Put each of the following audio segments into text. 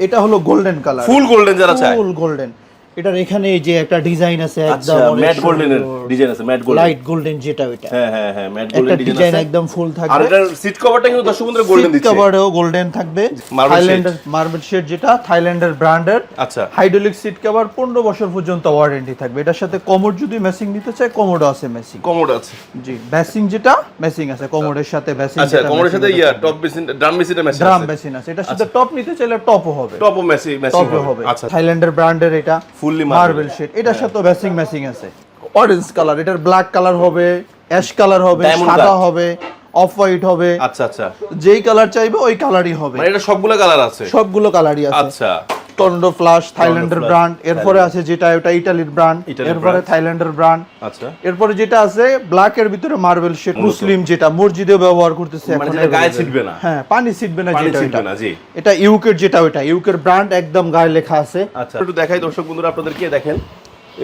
এটা হলো golden colour ফুল golden যারা চায়। ফুল গোল্ডেন এটার এখানে এই যে একটা ডিজাইন আছে আচ্ছা একদম ম্যাট গোল্ডেনের ডিজাইন আছে ম্যাট গোল্ডেন লাইট গোল্ডেন যেটা ওইটা। হ্যাঁ হ্যাঁ হ্যাঁ ম্যাট গোল্ডেন ডিজাইন আছে। একদম ফুল থাকবে। আর এটার সিট কভারটা কিন্তু দর্শক বন্ধুরা গোল্ডেন দিচ্ছে। কভারেও গোল্ডেন থাকবে। থাইল্যান্ডের মার্বেল শেড যেটা থাইল্যান্ডের ব্র্যান্ডের আচ্ছা। হাইড্রোলিক সিট কভার পনেরো বছর পর্যন্ত ওয়ারেন্টি থাকবে। এটার সাথে কমোড যদি মেসিং নিতে চায় কমোডও আছে মেসিং কমোড আছে। জি বেসিং যেটা মেসিং আছে। কমোডের সাথে বেসিং আচ্ছা কমোডের সাথে ইয়া টপ বেসিন ড্রাম বেসিনটা ম্যাচ ড্রাম বেসিন আছে। এটার সাথে টপ নিতে চাইলে টপও হবে। টপও ম্যাচি ম্যাচিং হবে। আচ্ছা। থাইল্যান্ডের ব্র্যান্ডের এটা। Fully marble. শেড এটার সাথে বেসিং মেসিং আছে। অরেঞ্জ কালার এটার ব্ল্যাক কালার হবে অ্যাশ কালার হবে সাদা হবে অফ হোয়াইট হবে। আচ্ছা আচ্ছা। যেই কালার চাইবে ওই কালারই হবে। মানে এটা সবগুলো কালার আছে? সবগুলো কালারই আছে। আচ্ছা। টর্নেডো ফ্লাশ থাইল্যান্ডের ব্র্যান্ড এরপরে আছে যেটা ওটা ইটালির ব্র্যান্ড এরপরে থাইল্যান্ডের ব্র্যান্ড আচ্ছা। এরপরে যেটা আছে ব্ল্যাক এর ভিতরে মার্বেল শেড মুসলিম যেটা মসজিদে ব্যবহার করতেছে মানে এখন যেটা গায়ে। ছিটবে না। হ্যাঁ পানি ছিটবে না যেটা ছিটবে এটা না জি। এটা ইউকের যেটা ওটা ইউকের ব্র্যান্ড একদম গায়ে লেখা আছে। আচ্ছা। একটু দেখাই দর্শক বন্ধুরা আপনাদের আপনাদেরকে দেখেন।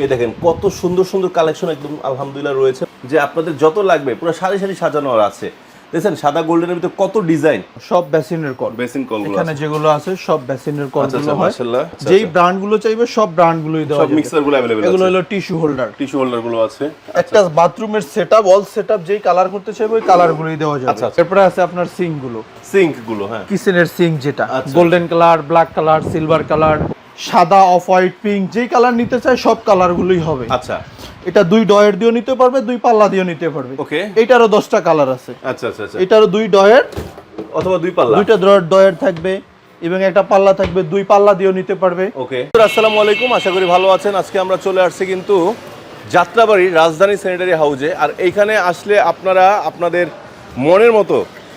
এই দেখেন কত সুন্দর সুন্দর কালেকশন একদম আলহামদুলিল্লাহ রয়েছে। যে আপনাদের যত লাগবে পুরো সারি সারি সাজানো আর আছে। দেখছেন সাদা গোল্ডেনের ভিতরে কত ডিজাইন সব বেসিনের কল বেসিন কলগুলো এখানে যেগুলো আছে সব বেসিনের কল আচ্ছা, গুলো আচ্ছা, হয় মাশাআল্লাহ। আচ্ছা, যেই ব্র্যান্ড গুলো চাইবে সব ব্র্যান্ড গুলোই দেওয়া সব যাবে মিক্সার গুলো अवेलेबल এগুলো আছে হলো টিস্যু হোল্ডার টিস্যু হোল্ডার গুলো আছে একটা বাথরুমের সেটআপ অল সেটআপ যেই কালার করতে চাইবে ওই কালার গুলোই দেওয়া যাবে আচ্ছা, আচ্ছা। এরপরে আছে আপনার সিঙ্ক গুলো সিঙ্ক গুলো হ্যাঁ কিচেনের সিঙ্ক যেটা আচ্ছা। Golden colour black colour silver colour সাদা অফ হোয়াইট পিঙ্ক যেই কালার নিতে চায় সব কালার গুলোই হবে। আচ্ছা। এটা দুই ডয়ের দিয়েও নিতে পারবে দুই পাল্লা দিয়েও নিতে পারবে। ওকে। এটারও দশটা কালার আছে। আচ্ছা আচ্ছা আচ্ছা। এটারও দুই ডয়ের। অথবা দুই পাল্লা। দুইটা ডয়ের ডয়ের থাকবে এবং একটা পাল্লা থাকবে দুই পাল্লা দিয়েও নিতে পারবে। ওকে। আসসালামু আলাইকুম আশা করি ভালো আছেন। আজকে আমরা চলে আসছি কিন্তু যাত্রাবাড়ি রাজধানী স্যানিটারি হাউজে। আর এইখানে আসলে আপনারা আপনাদের মনের মতো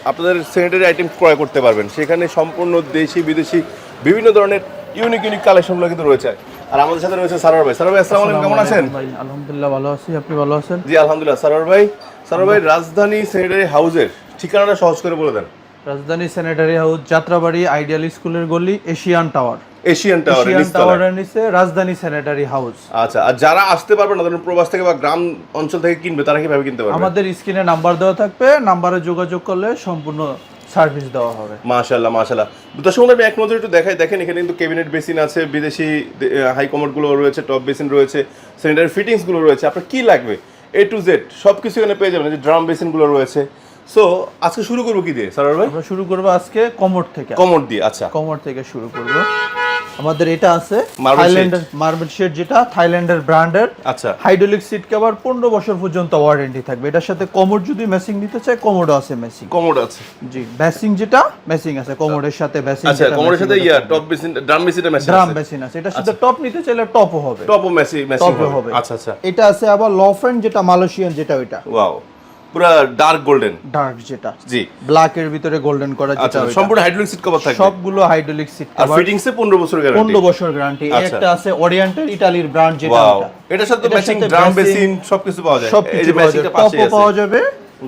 আপনাদের স্যানিটারি আইটেম ক্রয় করতে পারবেন। সেখানে সম্পূর্ণ দেশি বিদেশি বিভিন্ন ধরনের ইউনিক ইউনিক কালেকশনগুলো কিন্তু রয়েছে। আর আমাদের সাথে রয়েছে সারোয়ার ভাই। সারোয়ার ভাই আসসালামু আলাইকুম কেমন আছেন? ভাই আলহামদুলিল্লাহ ভালো আছি। আপনি ভালো আছেন? জি আলহামদুলিল্লাহ। সারোয়ার ভাই সারোয়ার ভাই রাজধানী স্যানিটারি হাউজের ঠিকানাটা সহজ করে বলে দেন। রাজধানী স্যানিটারি হাউস যাত্রাবাড়ি আইডিয়াল স্কুলের গলি Asian tower Asian tower Asian টাওয়ারের নিচে রাজধানী স্যানিটারি হাউস আচ্ছা আর যারা আসতে পারবে না ধরুন প্রবাস থেকে বা গ্রাম অঞ্চল থেকে কিনবে তারা কীভাবে কিনতে পারবে? আমাদের স্ক্রিনে নাম্বার দেওয়া থাকবে নাম্বারে যোগাযোগ করলে সম্পূর্ণ সার্ভিস দেওয়া হবে। মাশাল্লাহ মাশাল্লাহ দর্শক বন্ধু আমি এক নজরে একটু দেখাই। দেখেন এখানে কিন্তু ক্যাবিনেট বেসিন আছে বিদেশি হাই গুলো রয়েছে টপ বেসিন রয়েছে স্যানিটারি ফিটিংসগুলো রয়েছে। আপনার কি লাগবে? এ টু জেড সব কিছু এখানে পেয়ে যাবেন। যে ড্রাম বেসিনগুলো রয়েছে। সো আজকে শুরু করব কি দিয়ে সারার ভাই? আমরা শুরু করব আজকে কমোড থেকে। কমোড দিয়ে আচ্ছা। কমোড থেকে শুরু করব। আমাদের এটা আছে থাইল্যান্ডের মার্বেল শেড যেটা থাইল্যান্ডের ব্র্যান্ডের আচ্ছা। হাইড্রোলিক সিট কভার পনেরো বছর পর্যন্ত ওয়ারেন্টি থাকবে। এটার সাথে কমোড যদি মেসিং নিতে চায় কমোডও আছে মেসিং কমোড আছে। জি বেসিং যেটা মেসিং আছে। কমোডের সাথে বেসিং আচ্ছা কমোডের সাথে ইয়া টপ বেসিন ড্রাম বেসিনটা ম্যাচ ড্রাম বেসিন আছে। এটার সাথে টপ নিতে চাইলে টপও হবে। টপও ম্যাচি ম্যাচিং হবে। আচ্ছা আচ্ছা। এটা আছে আবার ল ফ্রেন্ড যেটা মালয়েশিয়ান যেটা ওইটা। ওয়াও পুরো ডার্ক গোল্ডেন ডার্ক যেটা। জি। ব্ল্যাক এর ভিতরে গোল্ডেন করা যেটা আচ্ছা সম্পূর্ণ হাইড্রোলিক সিট কভার থাকবে। সবগুলো হাইড্রোলিক সিট আর কভার ফিটিংসে 15 বছর গ্যারান্টি পনেরো বছর গ্যারান্টি আচ্ছা। একটা আছে ওরিয়েন্টাল ইটালির ব্র্যান্ড যেটা এটার সাথে ম্যাচিং ড্রাম বেসিন সবকিছু পাওয়া যায়। এই যে ম্যাচিংটা পাশে আছে। পাওয়া যাবে।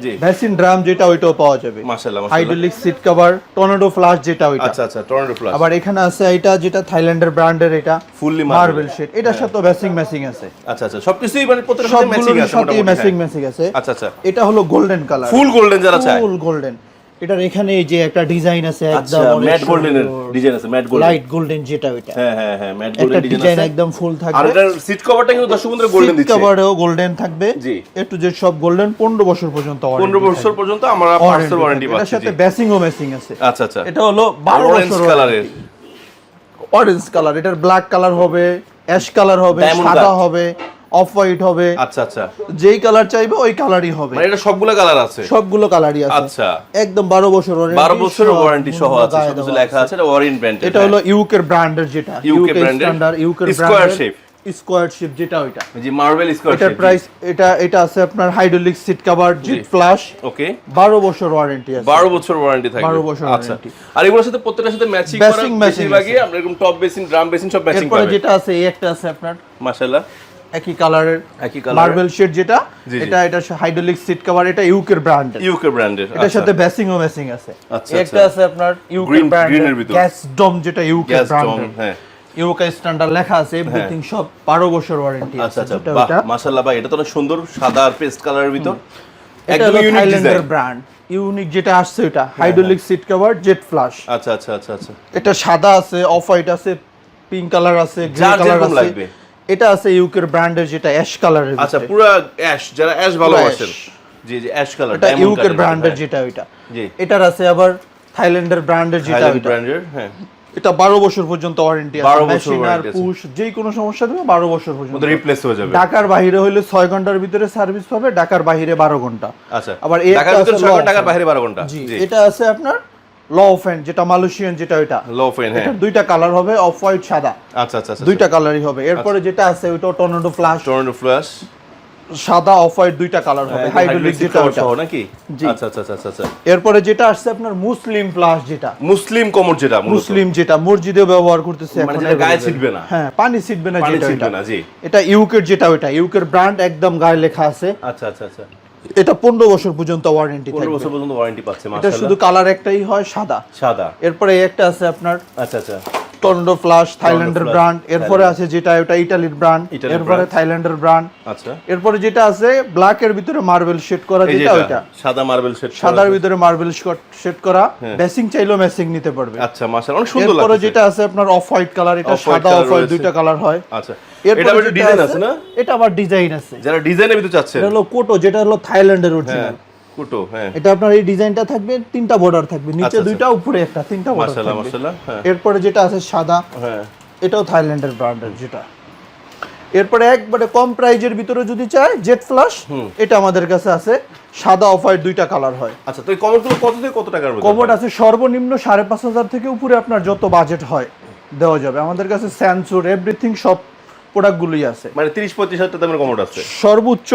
জি। বেসিন ড্রাম যেটা ওইটাও পাওয়া যাবে। মাশাআল্লাহ hydraulic seat cover tornado flush যেটা ওইটা। আচ্ছা আচ্ছা টর্নেডো ফ্লাশ আবার এখানে আছে এটা যেটা থাইল্যান্ডের ব্র্যান্ডের এটা। ফুললি মার্বেল শেড এটার সাথে ভ্যাসিং ম্যাচিং আছে। আচ্ছা আচ্ছা সবকিছুই মানে প্রত্যেকটা ম্যাচিং আছে ম্যাচিং হ্যাঁ। ম্যাচিং আছে। আচ্ছা আচ্ছা। এটা হলো গোল্ডেন কালার ফুল গোল্ডেন যারা চায়। ফুল গোল্ডেন এটার এখানে যে একটা ডিজাইন আছে আচ্ছা একদম ম্যাট গোল্ডেনের ডিজাইন আছে ম্যাট গোল্ডেন লাইট গোল্ডেন যেটা ওইটা। হ্যাঁ হ্যাঁ হ্যাঁ ম্যাট গোল্ডেন ডিজাইন ডিজাইন একদম ফুল আর থাকবে। এটার সিট কভারটা কিন্তু দর্শক বন্ধুরা গোল্ডেন দিচ্ছে। কভারেও গোল্ডেন থাকবে। জি। একটু যে সব গোল্ডেন পনেরো বছর পর্যন্ত 15 বছর পর্যন্ত আমরা পার্সেল ওয়ারেন্টি পাচ্ছি সাথে জি। বেসিং ও মেসিং আছে। আচ্ছা আচ্ছা। এটা হলো বারো অরেঞ্জ বছর কালারের অরেঞ্জ কালার এটার ব্ল্যাক কালার হবে অ্যাশ কালার হবে সাদা হবে। অফ হোয়াইট হবে। আচ্ছা আচ্ছা। যেই কালার চাইবে ওই কালারই হবে। মানে এটা সবগুলো কালার আছে? সবগুলো কালারই আছে। আচ্ছা। একদম বারো বছর warranty, 12 বছরের ওয়ারেন্টি সহ আছে সবকিছু লেখা আছে। এটা ওয়ারেন্টি ব্র্যান্ড এটা হলো ইউকের ব্র্যান্ডের যেটা। এর স্ট্যান্ডার্ড ইউকের ব্র্যান্ডের shape। স্কোয়ার শেপ যেটা ওইটা। জি মার্বেল স্কয়ার এটার প্রাইস এটা এটা আছে আপনার হাইড্রোলিক সিট কভার জিট ফ্ল্যাশ ওকে বারো বছর ওয়ারেন্টি আছে। 12 বছর ওয়ারেন্টি থাকবে। 12 বছর আচ্ছা। আর এগুলোর সাথে প্রত্যেকটার সাথে ম্যাচিং করা আমরা এরকম টপ বেসিন ড্রাম বেসিন সব ম্যাচিং যেটা আছে এই একটা আছে আপনার। মাশাআল্লাহ। একই কালারের একই কালার মার্বেল শেড যেটা। এটা এটা হাইড্রোলিক সিট কভার এটা ইউকের ব্র্যান্ডের ইউকে ব্র্যান্ডের এটার সাথে ব্যাসিং ও মেসিং আছে। আচ্ছা, একটা আচ্ছা। আছে আপনার ইউকে ব্র্যান্ডের ভিতর। গ্যাস ডম যেটা ইউকে ব্র্যান্ডের হ্যাঁ। ইউকে স্ট্যান্ডার্ড লেখা আছে এভরিথিং সব 12 বছর ওয়ারেন্টি আচ্ছা আছে আচ্ছা। বাহ মাশাআল্লাহ ভাই এটা তো অনেক সুন্দর সাদা আর পেস্ট কালারের ভিতর। একদম ইউনিক থাইল্যান্ডের ডিজাইন ব্র্যান্ড ইউনিক যেটা আসছে এটা hydraulic seat cover jet flush আচ্ছা আচ্ছা আচ্ছা আচ্ছা। এটা সাদা আছে অফ হোয়াইট আছে পিঙ্ক কালার আছে গ্রে কালার আছে। লাগবে। এটা আছে ইউকের ব্র্যান্ডের যেটা অ্যাশ কালারের আচ্ছা পুরো অ্যাশ যারা অ্যাশ ভালোবাসেন। জি জি অ্যাশ কালার এটা ইউকের ব্র্যান্ডের যেটা ওইটা। জি। এটার আছে আবার থাইল্যান্ডের ব্র্যান্ডের যেটা ওইটা। ব্র্যান্ডের হ্যাঁ। এটা বারো বছর পর্যন্ত ওয়ারেন্টি 12 আছে বছর মেশিন আর আছে। পুশ যে কোনো সমস্যা দেবে বারো বছর পর্যন্ত। রিপ্লেস হয়ে যাবে। ঢাকার বাইরে হলে ছয় ঘণ্টার ভিতরে সার্ভিস পাবে ঢাকার বাইরে বারো ঘণ্টা। আচ্ছা। আবার ঢাকার ভিতরে 6 law ঘণ্টা ঢাকার বাইরে 12 ঘণ্টা। জি। এটা আছে আপনার ল ফ্যান যেটা মালয়েশিয়ান যেটা ওইটা। হ্যাঁ। দুইটা কালার হবে অফ হোয়াইট সাদা। আচ্ছা আচ্ছা আচ্ছা দুইটা কালারই হবে। এরপরে যেটা আছে ওইটা টর্নেডো ফ্লাশ টর্নেডো ফ্ল্যাশ সাদা অফ হোয়াইট দুইটা কালার হবে। হাইড্রোলিক যেটা সহ নাকি? জি। আচ্ছা আচ্ছা আচ্ছা আচ্ছা এরপরে যেটা আসছে আপনার মুসলিম প্লাস যেটা। মুসলিম কমর যেটা মুসলিম যেটা মসজিদে ব্যবহার করতেছে মানে এখন যেটা গায়ে। ছিটবে না। হ্যাঁ পানি ছিটবে না যেটা ছিটবে না, জি। এটা ইউকের যেটা ওইটা। ইউকের ব্র্যান্ড একদম গায়ে লেখা আছে। আচ্ছা আচ্ছা আচ্ছা। এটা পনেরো বছর পর্যন্ত ওয়ারেন্টি 15 বছর পর্যন্ত ওয়ারেন্টি পাচ্ছে এটা শুধু কালার একটাই হয় সাদা। সাদা। এরপরে এই একটা আছে আপনার আচ্ছা আচ্ছা। টর্নেডো ফ্লাশ থাইল্যান্ডের ব্র্যান্ড এরপরে আছে যেটা ওটা ইটালির ব্র্যান্ড এরপরে থাইল্যান্ডের ব্র্যান্ড আচ্ছা। এরপরে যেটা আছে ব্ল্যাক এর ভিতরে মার্বেল শেড করা যেটা ওইটা। সাদা মার্বেল সেট সাদার ভিতরে মার্বেল শেড করা। বেসিং চাইলেও ম্যাচিং নিতে পারবে। আচ্ছা মাশাআল্লাহ অনেক সুন্দর লাগছে এরপরে যেটা আছে আপনার অফ হোয়াইট কালার এটা সাদা অফ হোয়াইট দুইটা কালার হয়। আচ্ছা। এটা আবার ডিজাইন আছে না? এটা আবার ডিজাইন আছে। যারা ডিজাইনের ভিতরে চাচ্ছেন এটা হলো কোটো যেটা হলো থাইল্যান্ডের হ্যাঁ। অরিজিনাল কুটো হ্যাঁ। এটা আপনার এই ডিজাইনটা থাকবে তিনটা বর্ডার থাকবে নিচে আচ্ছা, দুইটা উপরে একটা তিনটা বর্ডার মাশাআল্লাহ থাকবে। মাশাআল্লাহ হ্যাঁ। এরপরে যেটা আছে সাদা হ্যাঁ। এটাও থাইল্যান্ডের ব্র্যান্ডের যেটা। এরপরে একবারে কম প্রাইজের ভিতরে যদি চায় জেট ফ্লাশ এটা আমাদের কাছে আছে। সাদা অফ হোয়াইট দুইটা কালার হয়। আচ্ছা তো এই কমরগুলো কত থেকে কত টাকার আছে সর্বনিম্ন সাড়ে পাঁচ হাজার থেকে উপরে আপনার যত বাজেট হয় দেওয়া যাবে। আমাদের কাছে স্যানসুর এভরিথিং সব প্রোডাক্টগুলোই আছে। মানে 30 35 হাজার টাকা কমোড আছে। সর্বোচ্চ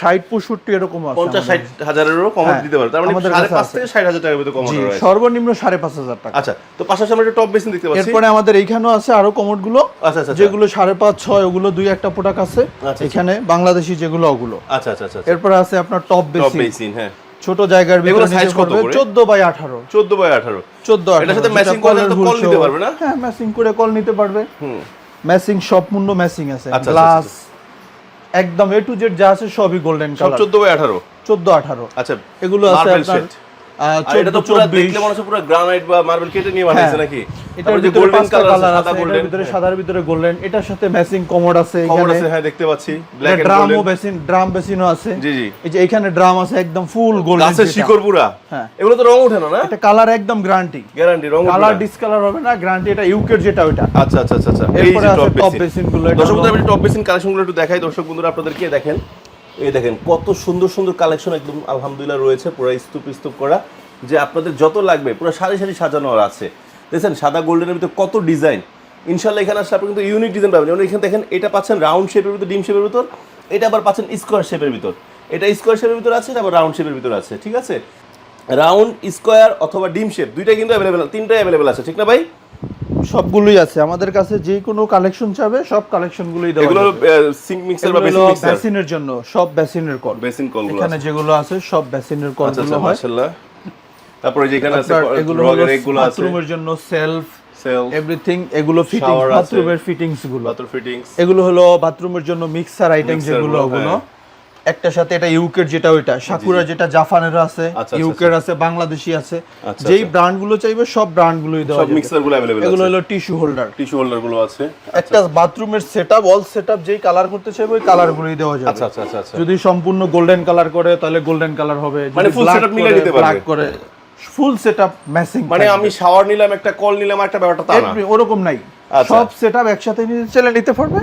ষাট পঁয়ষট্টি এরকম আছে 50 আমাদের। 60 হাজারেরও কমোড হ্যাঁ, দিতে পারে। তার মানে সাড়ে পাঁচ থেকে 60 হাজার টাকার ভিতরে কমোড জি রয়েছে। সর্বনিম্ন সাড়ে পাঁচ হাজার টাকা। আচ্ছা তো পাশাপাশি আমরা একটা টপ বেসিন দেখতে পাচ্ছি। এরপরে আমাদের এইখানেও আছে আরও কমোডগুলো আচ্ছা, আচ্ছা, যেগুলো সাড়ে পাঁচ ছয় ওগুলো দুই একটা প্রোডাক্ট আছে। আচ্ছা। এখানে বাংলাদেশি যেগুলো ওগুলো। আচ্ছা আচ্ছা আচ্ছা এরপরে আছে আপনার টপ টপ বেসিন হ্যাঁ। ছোট জায়গার ভিতরে size কত করে? চোদ্দ বাই আঠারো। 14 বাই 18 চোদ্দ এটার সাথে matching করে তো call নিতে পারবে না? হ্যাঁ ম্যাচিং করে কল নিতে পারবে। হুম। ম্যাচিং সব মূল্য ম্যাচিং আছে। আচ্ছা, গ্লাস একদম এ টু জেড যা আছে সবই গোল্ডেন সব কালার 14 বাই 18 চোদ্দ আঠারো। আচ্ছা এগুলো আছে আপনার এটা তো পুরো দেখলে মনে হচ্ছে পুরো গ্রানাইট বা মার্বেল কেটে নিয়ে বানাইছে নাকি? হ্যাঁ। এটার ভিতরে গোল্ডেন কালার কালার সাদা গোল্ডেন ভিতরে সাদার ভিতরে গোল্ডেন এটার সাথে ম্যাচিং কমোড আছে কমোড এখানে। আছে হ্যাঁ দেখতে পাচ্ছি। ব্ল্যাক এন্ড ড্রামও বেসিন ড্রাম বেসিনও আছে। জি, জি। এই যে এখানে ড্রাম আছে একদম ফুল গোল্ডেন গাছের শিকড় পুরা? হ্যাঁ। এগুলো তো রং ওঠে না না? এটা কালার একদম গ্যারান্টি গ্যারান্টি রং কালার ডিসকালার হবে না গ্যারান্টি এটা ইউকের যেটা আচ্ছা আচ্ছা আচ্ছা আচ্ছা। এই যে টপ বেসিন basin গুলো, দর্শক বন্ধুরা আমি টপ বেসিন কালেকশনগুলো একটু দেখাই। দর্শক বন্ধুরা আপনাদেরকে দেখেন। এই দেখেন, কত সুন্দর সুন্দর কালেকশন একদম আলহামদুলিল্লাহ রয়েছে, পুরো স্তূপ স্তূপ করা। যে আপনাদের যত লাগবে, পুরো সারি সারি সাজানো আছে। দেখছেন, সাদা গোল্ডেনের ভিতরে কত ডিজাইন ইনশাল্লাহ এখানে আসলে আপনি কিন্তু ইউনিক ডিজাইন পাবেন। যেমন এখানে দেখেন, এটা পাচ্ছেন রাউন্ড শেপের ভিতর, ডিম শেপের ভিতর, এটা আবার পাচ্ছেন স্কোয়ার শেপের ভিতর। এটা স্কোয়ার শেপের ভিতর আছে আবার রাউন্ড শেপের ভিতর আছে, ঠিক আছে? রাউন্ড স্কোয়ার অথবা ডিম শেপ দুইটাই কিন্তু অ্যাভেলেবেল তিনটাই অ্যাভেলেবেল আছে, ঠিক না ভাই? সবগুলোই আছে। আমাদের কাছে যে কোনো কালেকশন চাবে সব কালেকশন গুলোই দেওয়া এগুলো সিঙ্ক মিক্সার বা হলো মিক্সার বেসিনের জন্য সব বেসিনের কল বেসিন কলগুলো এখানে যেগুলো আছে সব বেসিনের কল আচ্ছা আচ্ছা হয়। মাশাআল্লাহ। তারপরে যেখানে আছে এগুলো এগুলো আছে। বাথরুমের জন্য সেলফ সেল এভরিথিং এগুলো ফিটিং বাথরুমের ফিটিংসগুলো। বাথরুম ফিটিংস এগুলো হলো বাথরুমের জন্য মিক্সার আইটেম যেগুলো গুলো, ওগুলো। হ্যাঁ। একটার সাথে এটা ইউকের যেটা ওইটা সাকুরা যেটা জাপানের আছে আচ্ছা, ইউকের আছে বাংলাদেশি আছে আচ্ছা, যেই আচ্ছা। ব্র্যান্ড গুলো চাইবে সব ব্র্যান্ড গুলোই দেওয়া সব যাবে মিক্সার গুলো अवेलेबल এগুলো আছে হলো টিস্যু হোল্ডার টিস্যু হোল্ডার গুলো আছে একটা বাথরুমের সেটআপ অল সেটআপ যেই কালার করতে চাইবে ওই কালার গুলোই দেওয়া যাবে আচ্ছা আচ্ছা আচ্ছা আচ্ছা যদি সম্পূর্ণ গোল্ডেন কালার করে তাহলে গোল্ডেন কালার হবে মানে full setup মিলিয়ে দিতে পারবে। ব্ল্যাক করে ফুল সেটআপ ম্যাচিং মানে আমি শাওয়ার নিলাম একটা কল নিলাম একটা ব্যাপারটা তা না। ওরকম নাই। আচ্ছা। সব সেটআপ একসাথে নিয়ে চলে নিতে পারবে।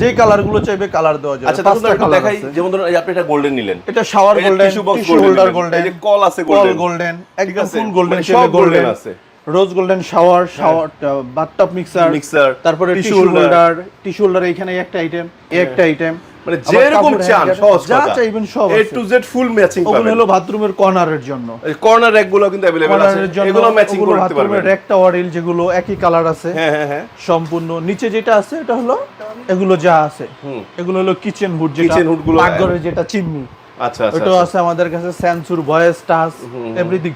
যেই কালারগুলো চাইবে কালার দেওয়া যাবে। আচ্ছা তাহলে একটু দেখাই যেমন ধরুন আপনি এটা গোল্ডেন নিলেন। এটা শাওয়ার যে গোল্ডেন টিস্যু হোল্ডার নিলেন। গোল্ডেন এই কল আছে golden। গোল্ডেন একদম ফুল গোল্ডেন মানে সব গোল্ডেন আছে। Rose golden shower shower bathtub mixer mixer তারপরে টিস্যু হোল্ডার টিস্যু হোল্ডার এখানে একটা আইটেম একটা আইটেম মানে যেরকম চান সহজ যা কথা চাইবেন সব এ আছে। টু জেড ফুল ম্যাচিং ওগুলো পাবেন হলো বাথরুমের কর্নারের জন্য কর্নার র্যাক গুলো কিন্তু अवेलेबल আছে কর্নারের জন্য এগুলো ম্যাচিং ওগুলো করে রাখতে পারবেন বাথরুমের রেক টাওয়ারিল যেগুলো একই কালার আছে হ্যাঁ হ্যাঁ হ্যাঁ সম্পূর্ণ নিচে যেটা আছে এটা হলো এগুলো যা আছে হুম। এগুলো হলো কিচেন হুড যেটা Kitchen hood গুলো, পাকঘরের যেটা চিমনি আচ্ছা আচ্ছা ওটাও আছে আমাদের কাছে স্যানসুর ভয়েস টাচ এভরিথিং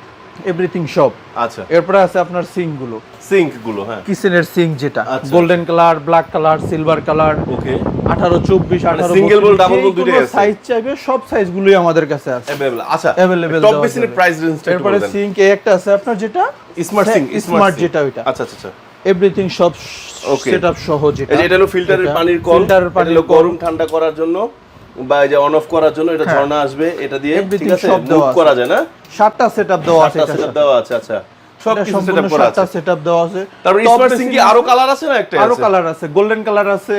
everything সব। আচ্ছা। এরপরে আছে আপনার সিংগুলো সিঙ্কগুলো হ্যাঁ। কিচেনের সিং যেটা। আচ্ছা, golden colour black colour silver colour okay আঠারো চব্বিশ আঠারো মানে single bowl, double bowl দুইটাই আছে? সাইজ চাইবে সব সাইজ গুলোই আমাদের কাছে আছে। অ্যাভেলেবল আচ্ছা Available টপ বেসিনের প্রাইস রেঞ্জটা এরপরে বলে সিঙ্ক এ একটা আছে আপনার যেটা? স্মার্ট সিঙ্ক স্মার্ট যেটা ওইটা। আচ্ছা আচ্ছা আচ্ছা। এভরিথিং সব Okay. সেটআপ সহ যেটা। এটা হলো ফিল্টারের পানির কল। ফিল্টারের পানির গরম ঠান্ডা করার জন্য। বা যে অন অফ করার জন্য এটা ঝর্ণা আসবে এটা দিয়ে ঠিক আছে? মুভ করা যায় না? সাতটা সেটআপ দেওয়া আছে সেটআপ দেওয়া আছে আচ্ছা। সব কিছু গোল্ডেন কালার আছে।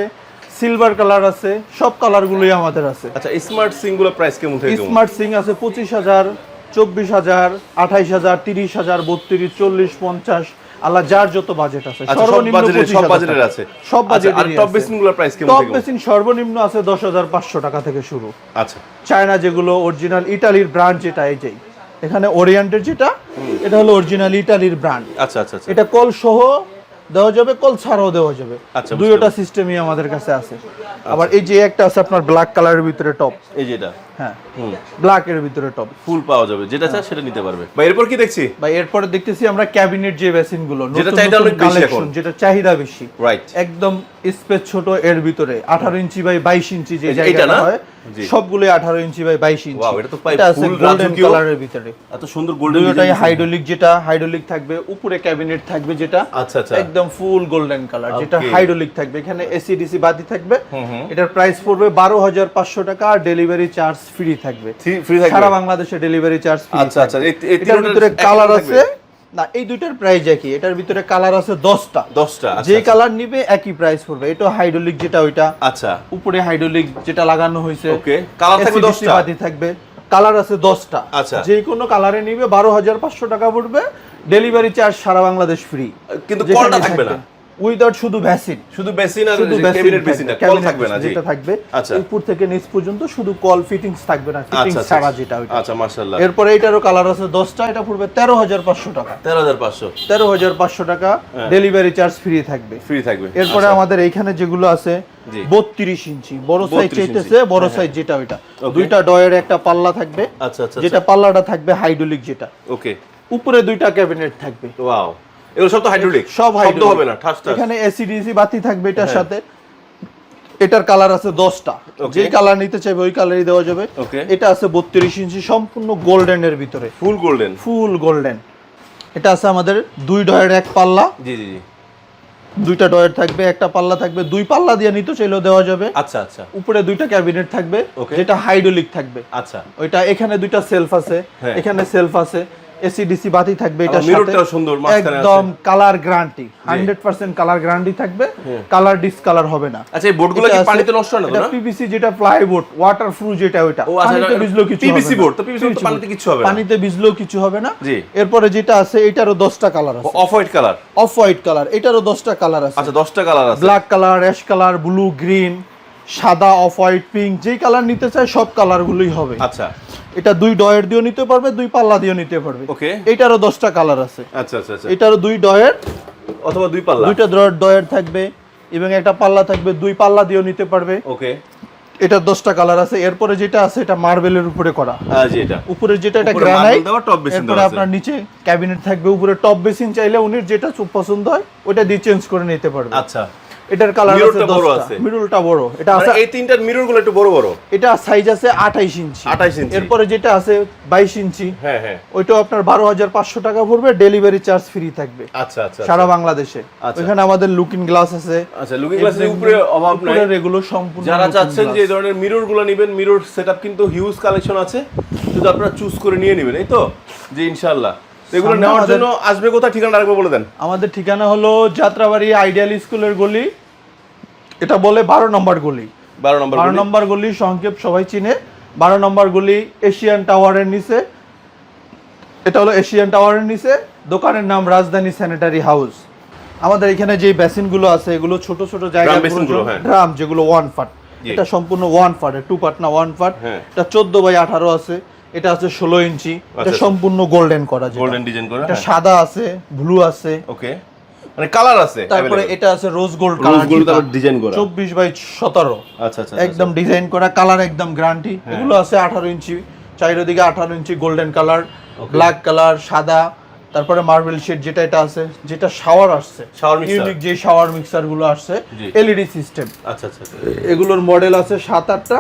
সিলভার কালার আছে। সব কালারগুলোই আমাদের আছে। আচ্ছা স্মার্ট সিংগুলো প্রাইস কেমন থাকে স্মার্ট সিং আছে 25000 24000 28000 30000 32 40 50 আল্লাহ যার যত বাজেট আছে আচ্ছা সব বাজেটের সব বাজেটের আছে। সব আচ্ছা, আর টপ বেসিনগুলোর প্রাইস কেমন টপ বেসিন সর্বনিম্ন আছে দশ হাজার পাঁচশো টাকা থেকে শুরু। আচ্ছা। চায়না যেগুলো অরিজিনাল ইটালির ব্র্যান্ড যেটা এই যে এখানে ওরিয়েন্টের যেটা এটা হলো অরিজিনাল ইটালির ব্র্যান্ড আচ্ছা আচ্ছা আচ্ছা। এটা কল সহ দেওয়া যাবে কল ছাড়াও দেওয়া যাবে। আচ্ছা, দুইটা সিস্টেমই আমাদের কাছে আছে। আবার এই যে একটা আছে আপনার ব্ল্যাক কালারের ভিতরে টপ এই যেটা হ্যাঁ। হুম। ব্ল্যাক এর ভিতরে টপ ফুল পাওয়া যাবে। যেটা চায় সেটা নিতে পারবে। বা এরপর কি দেখছি? বা এরপরে দেখতেছি আমরা ক্যাবিনেট যে বেসিনগুলো যেটা চাহিদা অনেক বেশি এখন। যেটা চাহিদা বেশি। রাইট একদম স্পেস ছোট এর ভিতরে। আঠারো ইঞ্চি বাই বাইশ ইঞ্চি যে জায়গাটা হয় জি। সবগুলো আঠারো ইঞ্চি বাই বাইশ ইঞ্চি। Wow, এটা তো প্রায় full গোল্ডেন কালারের ভিতরে। এত সুন্দর গোল্ডেন হাইড্রোলিক যেটা হাইড্রোলিক থাকবে উপরে ক্যাবিনেট থাকবে যেটা। আচ্ছা, আচ্ছা। একদম ফুল গোল্ডেন কালার যেটা. হাইড্রোলিক থাকবে। এখানে এসি ডিসি বাতি থাকবে। হুম, হুম। এটার প্রাইস পড়বে বারো হাজার পাঁচশো টাকা আর ডেলিভারি চার্জ ফ্রি থাকবে। ফ্রি থাকবে? সারা বাংলাদেশে ডেলিভারি চার্জ আচ্ছা, আচ্ছা, এটার ভিতরে কালার আছে? না এই দুইটার প্রাইস একই এটার ভিতরে কালার আছে দশটা। দশটা আচ্ছা, যে আচ্ছা। কালার নিবে একই প্রাইস পড়বে। এটা হাইড্রোলিক যেটা ওইটা। আচ্ছা। উপরে হাইড্রোলিক যেটা লাগানো হয়েছে। Okay, colour থাকবে 10টা? বাতি থাকবে। কালার আছে দশটা। আচ্ছা। যে কোনো কালারে নিবে বারো হাজার পাঁচশো টাকা পড়বে। ডেলিভারি চার্জ সারা বাংলাদেশ ফ্রি কিন্তু কলটা থাকবে না। উইদাউট শুধু ভ্যাসিন। শুধু বেসিন আর শুধু ক্যাবিনেট বেসিনটা কল থাকবে। না যেটা থাকবে। আচ্ছা। উপর থেকে নিচ পর্যন্ত শুধু কল ফিটিংস থাকবে না আচ্ছা ফিটিংস আচ্ছা ছাড়া যেটা ওইটা। আচ্ছা মাশাআল্লাহ। এরপরে এটারও কালার আছে দশটা এটা পড়বে তেরো হাজার পাঁচশো টাকা। তেরো হাজার পাঁচশো। তেরো হাজার পাঁচশো টাকা হ্যাঁ। ডেলিভারি চার্জ ফ্রি থাকবে। ফ্রি থাকবে এরপরে। আমাদের এইখানে যেগুলো আছে জি। বত্রিশ ইঞ্চি বড় সাইজ চাইতেছে বড় হ্যাঁ, সাইজ যেটা ওইটা। দুইটা ডয়ের একটা পাল্লা থাকবে। আচ্ছা আচ্ছা যেটা পাল্লাটা থাকবে হাইড্রোলিক যেটা। ওকে উপরে দুইটা ক্যাবিনেট থাকবে। ওয়াও এগুলো সব তো হাইড্রোলিক সব শব্দ হবে না ঠাস ঠাস। এখানে এসি ডিসি বাতি থাকবে এটার হ্যাঁ। সাথে। এটার কালার আছে দশটা। যে কালার নিতে চাইবে ওই কালারই দেওয়া যাবে। এটা আছে বত্রিশ ইঞ্চি সম্পূর্ণ গোল্ডেন এর ভিতরে। ফুল গোল্ডেন ফুল গোল্ডেন এটা আছে আমাদের দুই ডয়ের এক পাল্লা। জি জি জি। দুইটা ডয়ের থাকবে একটা পাল্লা থাকবে। দুই পাল্লা দিয়ে নিতে চাইলেও দেওয়া যাবে। আচ্ছা আচ্ছা। উপরে দুইটা ক্যাবিনেট থাকবে. যেটা হাইড্রোলিক থাকবে। আচ্ছা। ওইটা এখানে দুইটা সেলফ আছে। হ্যাঁ। এখানে সেলফ আছে। এসি ডিসি বাতি থাকবে এটা mirror-টাও সুন্দর, একদম কালার গ্যারান্টি 100% কালার গ্যারান্টি থাকবে কালার ডিসকালার হবে না। আচ্ছা এই বোর্ডগুলো কি পানিতে নষ্ট হয় না না পিভিসি যেটা প্লাইবোর্ড ওয়াটার প্রুফ যেটা ওইটা। ও আচ্ছা পানিতে ভিজলেও কিছু পিভিসি হবে না। বোর্ড তো পিভিসি বোর্ড পানিতে কিছু হবে না। পানিতে ভিজলেও কিছু হবে না। জি। এরপরে যেটা আছে এটারও 10টা কালার আছে। Off white colour off white colour এটারও 10টা কালার আছে। আচ্ছা 10টা কালার আছে। Black colour ash colour blue green সাদা অফ হোয়াইট পিঙ্ক যেই কালার নিতে চায় সব কালারগুলোই হবে। আচ্ছা। এটা দুই ডয়ের দিয়েও নিতে পারবে দুই পাল্লা দিয়েও নিতে পারবে। ওকে। এটারও দশটা কালার আছে। আচ্ছা আচ্ছা আচ্ছা। এটারও দুই ডয়ের। অথবা দুই পাল্লা। দুইটা ডয়ের ডয়ের থাকবে এবং একটা পাল্লা থাকবে দুই পাল্লা দিয়েও নিতে পারবে। ওকে। এটার দশটা কালার আছে। এরপরে যেটা আছে এটা মার্বেলের উপরে করা। হ্যাঁ জি এটা। উপরে যেটা এটা গ্রানাইট দেওয়া, top basin এরপরে আপনার নিচে ক্যাবিনেট থাকবে। উপরে টপ বেসিন চাইলে উনি যেটা পছন্দ হয় ওটা দিয়ে চেঞ্জ করে নিতে পারবে। আচ্ছা। এটার কালার আছে বড় আছে। মিডলটা বড়। এটা মানে আছে এই তিনটার মিররগুলো একটু বড় বড়। এটা সাইজ আছে আঠাইশ ইঞ্চি। 28 ইঞ্চি। এরপরে যেটা আছে বাইশ ইঞ্চি হ্যাঁ হ্যাঁ। ওইটাও আপনার বারো হাজার পাঁচশো টাকা পড়বে ডেলিভারি চার্জ ফ্রি থাকবে। আচ্ছা আচ্ছা সারা বাংলাদেশে। আচ্ছা। আমাদের লুকিং গ্লাস আছে। আচ্ছা লুকিং গ্লাসের উপরে অভাব নাই। এগুলো সম্পূর্ণ যারা চাচ্ছেন যে এই ধরনের মিররগুলো নেবেন মিরর সেটআপ কিন্তু হিউজ কালেকশন আছে। শুধু আপনারা চুজ করে নিয়ে নেবেন এই তো? জি ইনশাআল্লাহ। এগুলো নেওয়ার জন্য আসবে কোথায়? ঠিকানা রাখবে বলে দেন। আমাদের ঠিকানা হলো যাত্রাবাড়ি আইডিয়াল স্কুলের গলি। এটা বলে বারো নম্বর গলি। বারো নম্বর বারো নম্বর গলি সংক্ষেপ সবাই চিনে। বারো নম্বর গলি এশিয়ান টাওয়ারের নিচে। এটা হলো এশিয়ান টাওয়ারের নিচে। দোকানের নাম রাজধানী স্যানিটারি হাউস আমাদের এখানে যে বেসিনগুলো আছে এগুলো ছোট ছোট জায়গা হ্যাঁ। ড্রাম যেগুলো ওয়ান ফাট এটা সম্পূর্ণ ওয়ান ফাট টু পার্ট না ওয়ান ফাট হ্যাঁ। এটা চোদ্দ বাই আঠারো আছে। এটা আছে ষোলো ইঞ্চি। এটা আচ্ছা। সম্পূর্ণ গোল্ডেন করা যেটা। গোল্ডেন ডিজাইন করে এটা সাদা আছে ব্লু আছে। ওকে মানে কালার আছে তারপরে এটা আছে রোজ গোল্ড Rose gold তারপর design করা। চব্বিশ বাই সতেরো। আচ্ছা আচ্ছা একদম ডিজাইন করা কালার একদম গ্যারান্টি হ্যাঁ। এগুলো আছে আঠারো ইঞ্চি। চারিদিকে আঠারো inch golden colour black colour সাদা। তারপরে মার্বেল শেড যেটা এটা আছে যেটা শাওয়ার আসছে। Shower mixer? ইউনিক যে শাওয়ার মিক্সারগুলো আসছে। এলইডি সিস্টেম আচ্ছা আচ্ছা আচ্ছা। এগুলোর মডেল আছে সাত আটটা।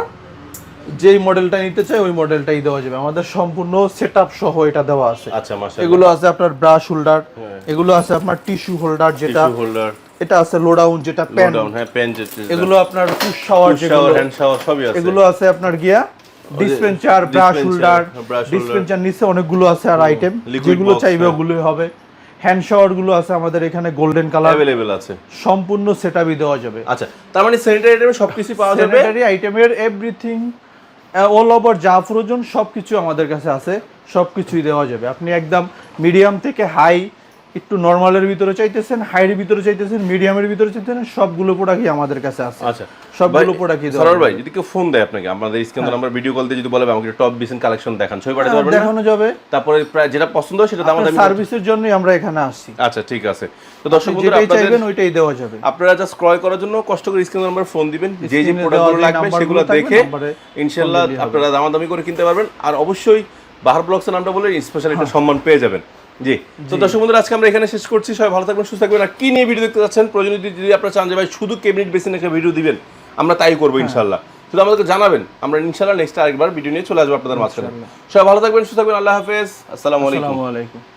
যেই মডেলটা নিতে চাই ওই মডেলটাই দেওয়া যাবে। আমাদের সম্পূর্ণ সেট সহ এটা দেওয়া আছে। আচ্ছা এগুলো আছে আপনার ব্রাশ হোল্ডার। এগুলো আছে আপনার টিস্যু হোল্ডার যেটা হোল্ডার এটা আছে লোডাউন যেটা প্যান ডাউন হ্যাঁ পেন যেটা এগুলো আপনার পুশ শাওয়ার শাওয়ার যেগুলো হ্যান্ড শাওয়ার সবই আছে। এগুলো আছে আপনার গিয়া ডিসপেন্সার ব্রাশ হোল্ডার ডিসপেন্সার নিচে অনেকগুলো আছে আর আইটেম যেগুলো চাইবে হ্যাঁ। ওগুলোই হবে। হ্যান্ড শাওয়ারগুলো আছে আমাদের এখানে গোল্ডেন কালার অ্যাভেলেবেল আছে। সম্পূর্ণ সেটআপই দেওয়া যাবে। আচ্ছা তার মানে স্যানিটারি আইটেমে সবকিছু পাওয়া যাবে? স্যানিটারি আইটেমের এভরিথিং অল ওভার যা প্রয়োজন সব কিছু আমাদের কাছে আছে সব কিছুই দেওয়া যাবে। আপনি একদম মিডিয়াম থেকে হাই একটু নর্মালের ভিতরে চাইতেছেন হাইয়ের ভিতরে চাইতেছেন মিডিয়ামের ভিতরে চাইতেছেন সবগুলো প্রোডাক্টই আমাদের কাছে আছে। আচ্ছা। সবগুলো প্রোডাক্টই দেওয়া সরোয়ার ভাই যদি কেউ ফোন দেয় আপনাকে আমাদের স্ক্রিন নাম্বার ভিডিও কল দিয়ে যদি বলে আমাকে টপ বিসেন কালেকশন দেখান ছবি পাঠাতে পারবেন দেখানো যাবে। তারপরে প্রায় যেটা পছন্দ হয় সেটা দামি সার্ভিসের জন্যই আমরা এখানে আসছি। আচ্ছা ঠিক আছে। তো দর্শক বন্ধুরা যেটাই আপনাদের চাইবেন ওইটাই দেওয়া যাবে। আপনারা জাস্ট ক্রয় করার জন্য কষ্ট করে স্ক্রিন নাম্বার ফোন দিবেন। যে যে প্রোডাক্টগুলো লাগবে সেগুলো দেখে phone আপনারা দামাদামি করে কিনতে পারবেন। আর অবশ্যই বাহার ব্লগসের নামটা বলে স্পেশাল একটা সম্মান পেয়ে যাবেন। জি। তো দর্শক বন্ধুরা আজকে আমরা এখানে শেষ করছি। সবাই ভালো থাকবেন সুস্থ থাকবেন। আর কি নিয়ে ভিডিও দেখতে যাচ্ছেন প্রয়োজন যদি আপনারা চান যে ভাই শুধু কেবিনেট বেসিন একটা ভিডিও দিবেন আমরা তাই করব ইনশাল্লাহ। শুধু আমাদেরকে জানাবেন আমরা ইনশাল্লাহ নেক্সট আরেকবার ভিডিও নিয়ে চলে আসব আপনাদের মাঝখানে। সবাই ভালো থাকবেন সুস্থ থাকবেন। আল্লাহ হাফেজ। আসসালামু আলাইকুম।